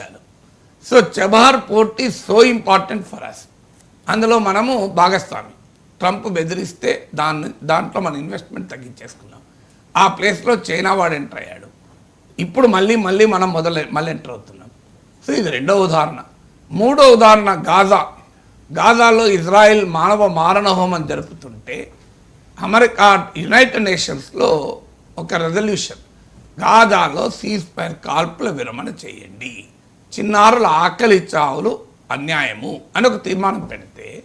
చాలు so Chabahar port is so important for us అందులో మనము భాగస్వామి. ట్రంప్ బెదిరిస్తే దాన్ని దాంట్లో మన ఇన్వెస్ట్మెంట్ తగ్గించేసుకున్నాం ఆ ప్లేస్లో చైనా వాడు ఎంటర్ అయ్యాడు. ఇప్పుడు మళ్ళీ మళ్ళీ మనం మొదలు మళ్ళీ ఎంటర్ అవుతున్నాం. సో ఇది రెండో ఉదాహరణ. మూడో ఉదాహరణ గాజా. గాజాలో ఇజ్రాయెల్ మానవ మారణ హోమం జరుపుతుంటే అమెరికా యునైటెడ్ నేషన్స్లో ఒక రెజల్యూషన్. గాజాలో సీజ్ ఫైర్ కాల్పుల విరమణ చేయండి. చిన్నారుల ఆకలి చావులు అన్యాయము అని ఒక తీర్మానం పెడితే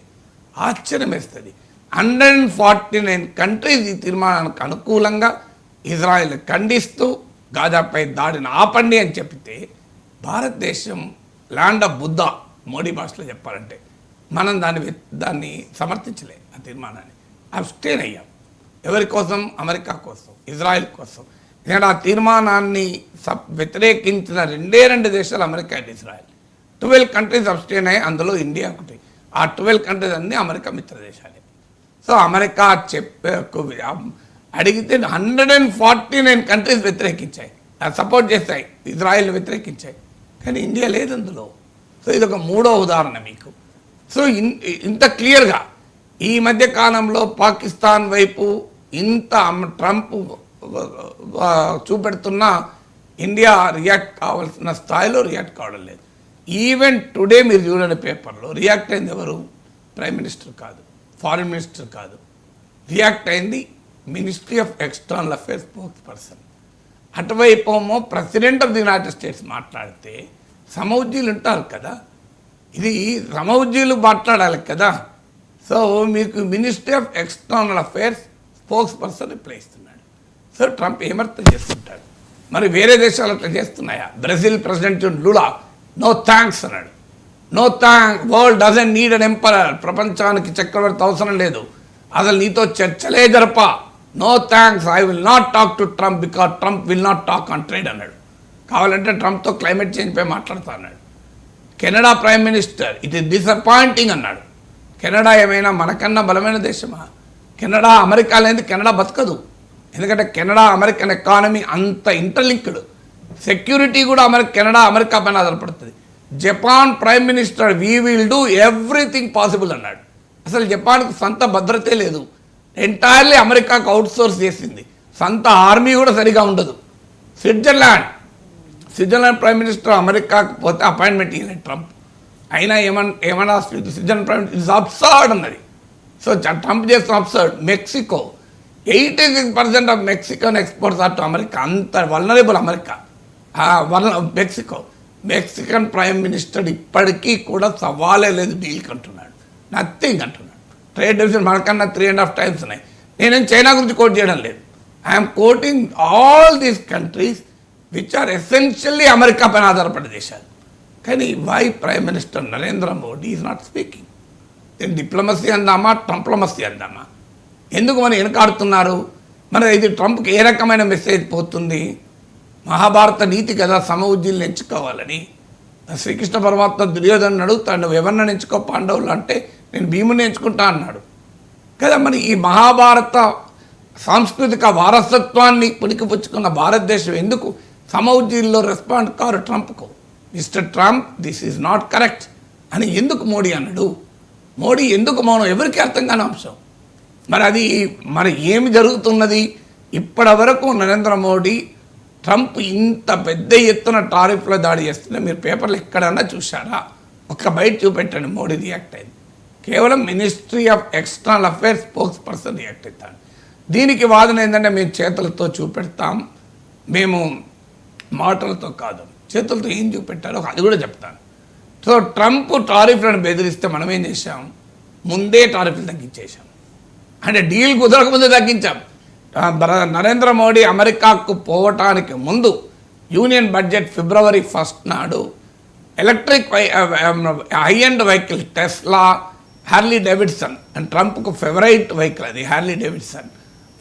ఆశ్చర్యం వేస్తుంది hundred and forty nine countries ఈ తీర్మానానికి అనుకూలంగా ఇజ్రాయెల్ ఖండిస్తూ గాజాపై దాడిని ఆపండి అని చెప్పితే భారతదేశం ల్యాండ్ ఆఫ్ బుద్ధ మోడీ భాషలో చెప్పాలంటే మనం దాన్ని దాన్ని సమర్థించలే ఆ తీర్మానాన్ని. అబ్స్టేన్ అయ్యాం. ఎవరి కోసం? అమెరికా కోసం. ఇజ్రాయెల్ కోసం. నేను ఆ తీర్మానాన్ని సబ్ వ్యతిరేకించిన రెండే రెండు దేశాలు America and Israel twelve countries abstain అయ్యి అందులో ఇండియా ఒకటి. ఆ ట్వెల్వ్ కంట్రీస్ అన్నీ అమెరికా మిత్ర దేశాలే. సో అమెరికా చెప్పే అడిగితే hundred and forty nine countries వ్యతిరేకించాయి. Support చేస్తాయి. ఇజ్రాయెల్ వ్యతిరేకించాయి. కానీ ఇండియా లేదు అందులో. సో ఇది ఒక మూడో ఉదాహరణ మీకు. సో ఇన్ ఇంత క్లియర్గా ఈ మధ్య కాలంలో పాకిస్తాన్ వైపు ఇంత ట్రంప్ చూపెడుతున్న ఇండియా రియాక్ట్ కావాల్సిన స్థాయిలో రియాక్ట్ కావడం లేదు. ఈవెన్ టుడే మీరు చూడండి పేపర్లో రియాక్ట్ అయింది ఎవరు? ప్రైమ్ మినిస్టర్ కాదు ఫారిన్ మినిస్టర్ కాదు. రియాక్ట్ అయింది ministry of external affairs spokesperson అటువైపుమో president of the United States మాట్లాడితే సమౌజ్జీలు ఉంటారు కదా. ఇది సమౌజ్జీలు మాట్లాడాలి కదా. సో మీకు ministry of external affairs spokesperson reply ఇస్తున్నారు సో ట్రంప్ ఏమర్థం చేసుకుంటాడు? మరి వేరే దేశాలు అట్లా చేస్తున్నాయా? Brazil president Lula no thanks అన్నాడు. No thank world doesn't need an emperor. ప్రపంచానికి చక్రవర్తి అవసరం లేదు. అసలు నీతో చర్చలే జరప. No thanks I will not talk to Trump because Trump will not talk on trade అన్నాడు. కావాలంటే ట్రంప్తో క్లైమేట్ చేంజ్పై మాట్లాడతా అన్నాడు. Canada prime minister it is disappointing అన్నాడు. కెనడా ఏమైనా మనకన్నా బలమైన దేశమా? కెనడా అమెరికా లేని కెనడా బతకదు. ఎందుకంటే కెనడా అమెరికన్ ఎకానమీ అంత ఇంటర్లింక్డ్ సెక్యూరిటీ కూడా అమెరికా కెనడా అమెరికా పైన ఆధారపడుతుంది. Japan prime minister we will do everything possible అన్నాడు. అసలు జపాన్కు సొంత భద్రతే లేదు. ఎంటైర్లీ అమెరికాకు అవుట్సోర్స్ చేసింది. సొంత ఆర్మీ కూడా సరిగా ఉండదు. స్విట్జర్లాండ్ స్విట్జర్లాండ్ ప్రైమ్ మినిస్టర్ అమెరికాకు పోతే అపాయింట్మెంట్ ఇవ్వలేదు ట్రంప్ అయినా ఏమన్నా ఏమన్నా Switzerland prime minister is absurd అన్నది. సో ట్రంప్ చేస్తున్న absurd Mexico eighty six percent of Mexican exports are to America అంత వల్నరేబుల్ అమెరికా వల్ల మెక్సికో మెక్సికన్ ప్రైమ్ మినిస్టర్ ఇప్పటికీ కూడా సవాలే లేదు డీల్కి అంటున్నాడు. నథింగ్ అంటున్నాడు ట్రేడ్ డివిజన్ మనకన్నా త్రీ అండ్ హాఫ్ టైమ్స్ ఉన్నాయి. నేనేం చైనా గురించి కోట్ చేయడం లేదు. I'm quoting all these countries which are essentially America పైన ఆధారపడే దేశాలు. కానీ why prime minister Narendra Modi is not speaking దీన్ని డిప్లొమసీ అందామా? ట్రంప్లమసీ అందామా? ఎందుకు మనం వెనకాడుతున్నారు? మన ఇది ట్రంప్కి ఏ రకమైన మెసేజ్ పోతుంది? మహాభారత నీతి కదా సమవుజ్జీలను ఎంచుకోవాలని. శ్రీకృష్ణ పరమాత్మ దుర్యోధను అడుగుతాడు నువ్వు ఎవరిని ఎంచుకో? పాండవులు అంటే నేను భీముని ఎంచుకుంటా అన్నాడు. కదా మరి ఈ మహాభారత సాంస్కృతిక వారసత్వాన్ని పుణికిపుచ్చుకున్న భారతదేశం ఎందుకు? సమౌజ్జీల్లో రెస్పాండ్ కారు ట్రంప్కు. Mister Trump this is not correct అని ఎందుకు మోడీ అన్నాడు? మోడీ ఎందుకు మౌనం? ఎవరికి అర్థం కాని అంశం? మరి అది మరి ఏమి జరుగుతున్నది? ఇప్పటి వరకు నరేంద్ర మోడీ ట్రంప్ ఇంత పెద్ద ఎత్తున టారిఫ్ల దాడి చేస్తుంటే మీరు పేపర్లు ఎక్కడన్నా చూశారా? ఒక్క బయట చూపెట్టండి మోడీ రియాక్ట్ అయింది. కేవలం ministry of external affairs spokesperson react అవుతాడు. దీనికి వాదన ఏంటంటే మేము చేతులతో చూపెడతాం మేము మాటలతో కాదు చేతులతో ఏం చూపెట్టారో అది కూడా చెప్తాను. సో ట్రంప్ టారిఫ్లను బెదిరిస్తే మనం ఏం చేసాం ముందే టారిఫ్లు తగ్గించేశాం. అంటే డీల్ కుదరకముందు తగ్గించాం. నరేంద్ర మోడీ అమెరికాకు పోవటానికి ముందు యూనియన్ బడ్జెట్ ఫిబ్రవరి ఫస్ట్ నాడు electric high and vehicle Tesla Harley Davidson and ట్రంప్కు favourite vehicle అది హ్యార్లీ డేవిడ్సన్.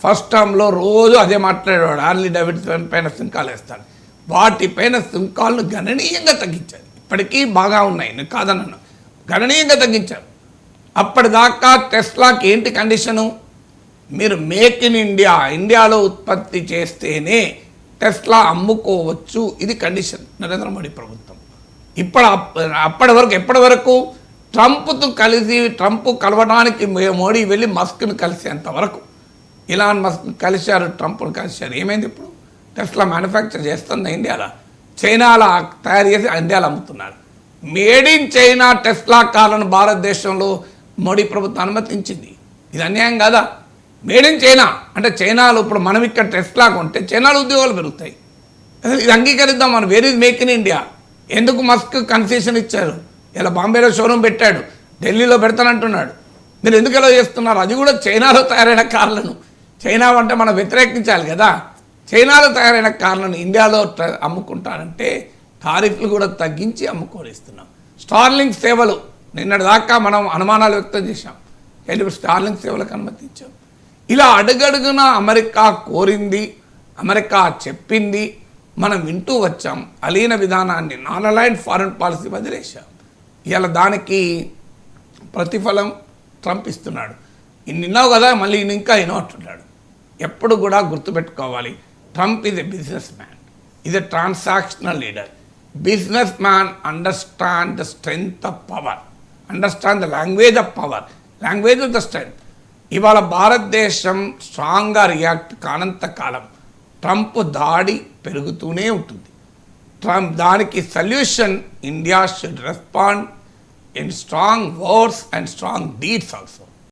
ఫస్ట్ టర్మ్లో రోజు అదే మాట్లాడేవాడు హ్యార్లీ డేవిడ్సన్ పైన సుంకాలు వేస్తాడు. వాటిపైన సుంకాలను గణనీయంగా తగ్గించారు. ఇప్పటికీ బాగా ఉన్నాయి నేను కాదన్నాను గణనీయంగా తగ్గించారు. అప్పటిదాకా టెస్లాకి ఏంటి కండిషను? మీరు మేక్ ఇన్ ఇండియా ఇండియాలో ఉత్పత్తి చేస్తేనే టెస్లా అమ్ముకోవచ్చు. ఇది కండిషన్ నరేంద్ర మోడీ ప్రభుత్వం. ఇప్పుడు అప్పటి వరకు ఎప్పటి వరకు? ట్రంప్తో కలిసి ట్రంప్ కలవడానికి మే- మోడీ వెళ్ళి మస్క్ను కలిసేంత వరకు. ఇలాన్ మస్క్ కలిశారు ట్రంప్ను కలిశారు. ఏమైంది ఇప్పుడు? టెస్లా మ్యానుఫ్యాక్చర్ చేస్తుంది ఇండియాలో? చైనాలో తయారు చేసి ఇండియాలో అమ్ముతున్నారు. మేడ్ ఇన్ చైనా టెస్లా కార్లను భారతదేశంలో మోడీ ప్రభుత్వం అనుమతించింది. ఇది అన్యాయం కాదా? Made in China. అంటే చైనాలో ఇప్పుడు మనం ఇక్కడ టెస్లా కొంటే చైనాలో ఉద్యోగాలు పెరుగుతాయి. ఇది అంగీకరిద్దాం మనం. Where is make in India ఎందుకు మస్క్ కన్సెషన్ ఇచ్చారు? ఇలా బాంబేలో షోరూమ్ పెట్టాడు. ఢిల్లీలో పెడతానంటున్నాడు. మీరు ఎందుకు ఇలా చేస్తున్నారు? అది కూడా చైనాలో తయారైన కార్లను. చైనా అంటే మనం వ్యతిరేకించాలి కదా. చైనాలో తయారైన కార్లను ఇండియాలో ట్ర- అమ్ముకుంటారంటే టారిఫ్లు కూడా తగ్గించి అమ్ముకోనిస్తున్నాం స్టార్లింగ్ సేవలు నిన్నటి దాకా మనం అనుమానాలు వ్యక్తం చేశాం. కానీ స్టార్లింగ్ సేవలకు అనుమతించాం ఇలా అడుగడుగున అమెరికా కోరింది అమెరికా చెప్పింది మనం వింటూ వచ్చాం. అలీన విధానాన్ని నాన్ అలైన్ ఫారెన్ పాలసీ వదిలేశాం. ఇలా దానికి ప్రతిఫలం ట్రంప్ ఇస్తున్నాడు. నిన్నావు కదా మళ్ళీ ఇంకా ఎన్నో అంటున్నాడు ఎప్పుడు కూడా గుర్తుపెట్టుకోవాలి Trump is a businessman ఇది a transactional leader businessman understand the strength of power understand the language of power language of the strength ఇవాళ భారతదేశం స్ట్రాంగ్గా రియాక్ట్ కానంత కాలం. ట్రంప్ దాడి పెరుగుతూనే ఉంటుంది. ట్రంప్ దానికి solution India should respond in strong words and strong deeds also